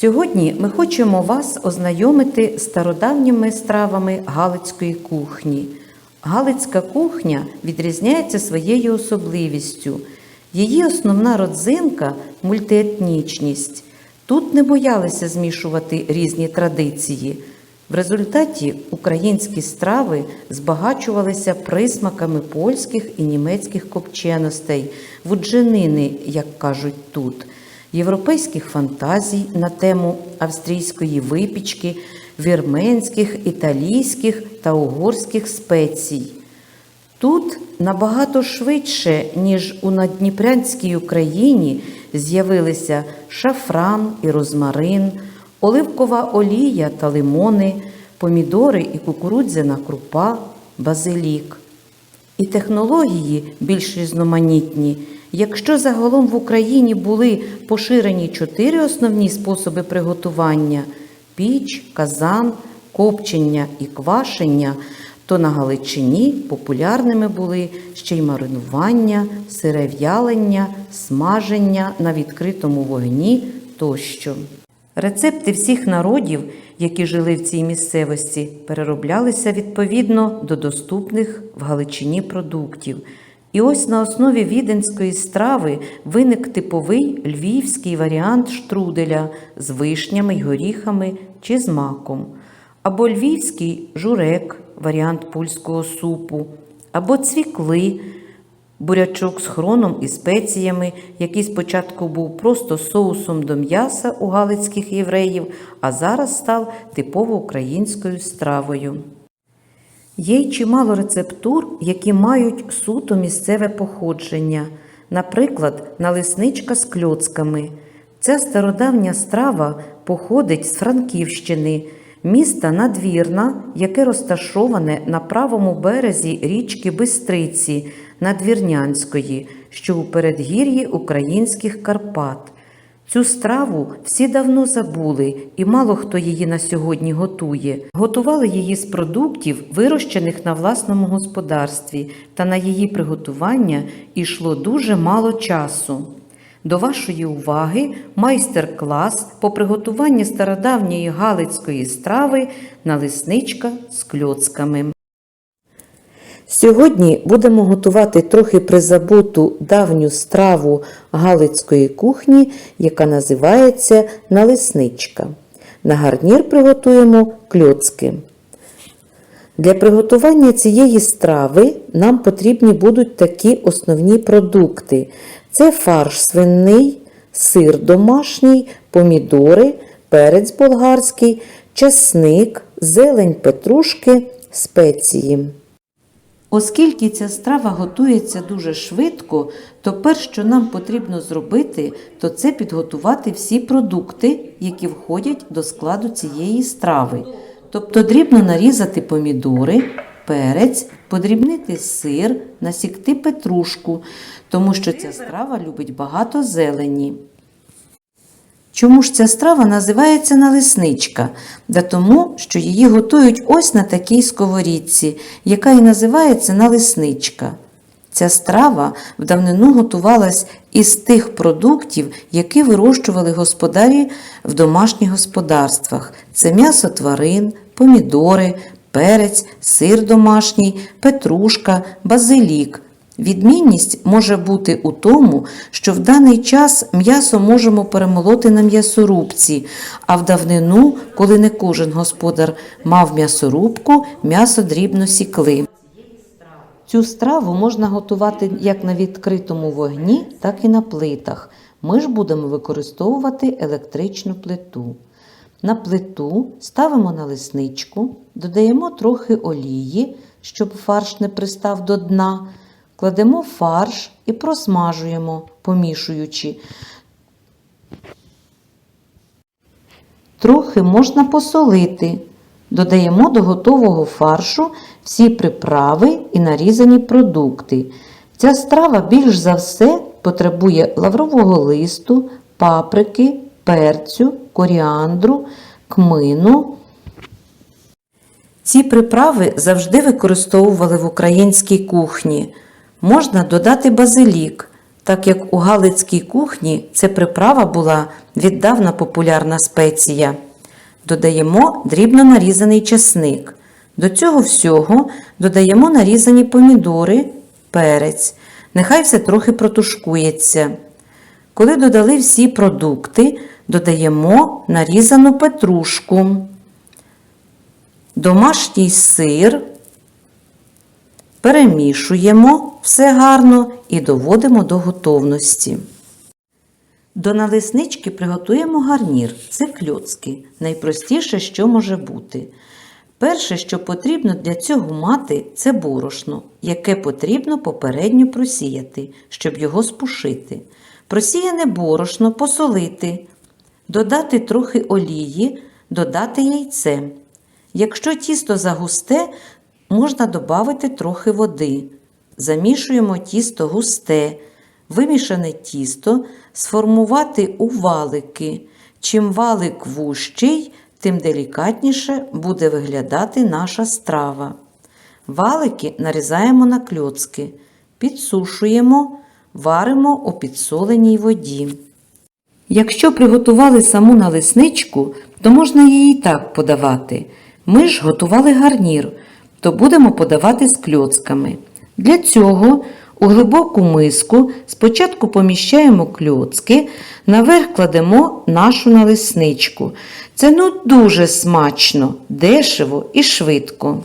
Сьогодні ми хочемо вас ознайомити з стародавніми стравами Галицької кухні. Галицька кухня відрізняється своєю особливістю. Її основна родзинка мультиетнічність. Тут не боялися змішувати різні традиції. В результаті українські страви збагачувалися присмаками польських і німецьких копченостей, вудженини, як кажуть тут, європейських фантазій на тему австрійської випічки, вірменських, італійських та угорських спецій. Тут набагато швидше, ніж у надніпрянській Україні, з'явилися шафран і розмарин, оливкова олія та лимони, помідори і кукурудзяна крупа, базилік. І технології більш різноманітні. Якщо загалом в Україні були поширені чотири основні способи приготування піч, казан, копчення і квашення, то на Галичині популярними були ще й маринування, сире в'ялення, смаження на відкритому вогні тощо. Рецепти всіх народів, які жили в цій місцевості, перероблялися відповідно до доступних в Галичині продуктів. І ось на основі віденської страви виник типовий львівський варіант штруделя з вишнями й горіхами чи з маком, або львівський журек, варіант польського супу, або цвікли, бурячок з хроном і спеціями, який спочатку був просто соусом до м'яса у галицьких євреїв, а зараз став типово українською стравою. Є й чимало рецептур, які мають суто місцеве походження, наприклад, налисничка з кльоцками. Ця стародавня страва походить з Франківщини, міста Надвірна, яке розташоване на правому березі річки Бистриці Надвірнянської, що у передгір'ї українських Карпат. Цю страву всі давно забули, і мало хто її на сьогодні готує. Готували її з продуктів, вирощених на власному господарстві, та на її приготування йшло дуже мало часу. До вашої уваги майстер-клас по приготуванні стародавньої галицької страви налисничка з кльоцками. Сьогодні будемо готувати трохи призабуту давню страву галицької кухні, яка називається налисничка. На гарнір приготуємо кльоцки. Для приготування цієї страви нам потрібні будуть такі основні продукти: це фарш свинний, сир домашній, помідори, перець болгарський, часник, зелень петрушки, спеції. Оскільки ця страва готується дуже швидко, то перше, що нам потрібно зробити, то це підготувати всі продукти, які входять до складу цієї страви. Тобто дрібно нарізати помідори, перець, подрібнити сир, насікти петрушку, тому що ця страва любить багато зелені. Чому ж ця страва називається налисничка? Да тому, що її готують ось на такій сковорідці, яка і називається налисничка. Ця страва в давнину готувалась із тих продуктів, які вирощували господарі в домашніх господарствах. Це м'ясо тварин, помідори, перець, сир домашній, петрушка, базилік. Відмінність може бути у тому, що в даний час м'ясо можемо перемолоти на м'ясорубці, а в давнину, коли не кожен господар мав м'ясорубку, м'ясо дрібно сікли. Цю страву можна готувати як на відкритому вогні, так і на плитах. Ми ж будемо використовувати електричну плиту. На плиту ставимо налисничку, додаємо трохи олії, щоб фарш не пристав до дна. Кладемо фарш і просмажуємо, помішуючи. Трохи можна посолити. Додаємо до готового фаршу всі приправи і нарізані продукти. Ця страва більш за все потребує лаврового листу, паприки, перцю, коріандру, кмину. Ці приправи завжди використовували в українській кухні. Можна додати базилік. так як у галицькій кухні це приправа була віддавна популярна спеція. Додаємо дрібно нарізаний чесник. До цього всього додаємо нарізані помідори, перець. Нехай все трохи протушкується. Коли додали всі продукти, додаємо нарізану петрушку, домашній сир, перемішуємо все гарно і доводимо до готовності. До налиснички приготуємо гарнір. Це кльоцки, найпростіше, що може бути. Перше, що потрібно для цього мати, це борошно, яке потрібно попередньо просіяти, щоб його спушити. Просіяне борошно посолити, додати трохи олії, додати яйце. Якщо тісто загусте, можна додати трохи води. Замішуємо тісто густе, вимішане тісто сформувати у валики. Чим валик вущий, тим делікатніше буде виглядати наша страва. Валики нарізаємо на кльоцки, підсушуємо, варимо у підсоленій воді. Якщо приготували саму налисничку, то можна її і так подавати. Ми ж готували гарнір, то будемо подавати з кльоцками. Для цього у глибоку миску спочатку поміщаємо кльоцки, наверх кладемо нашу налисничку. Це ну дуже смачно, дешево і швидко.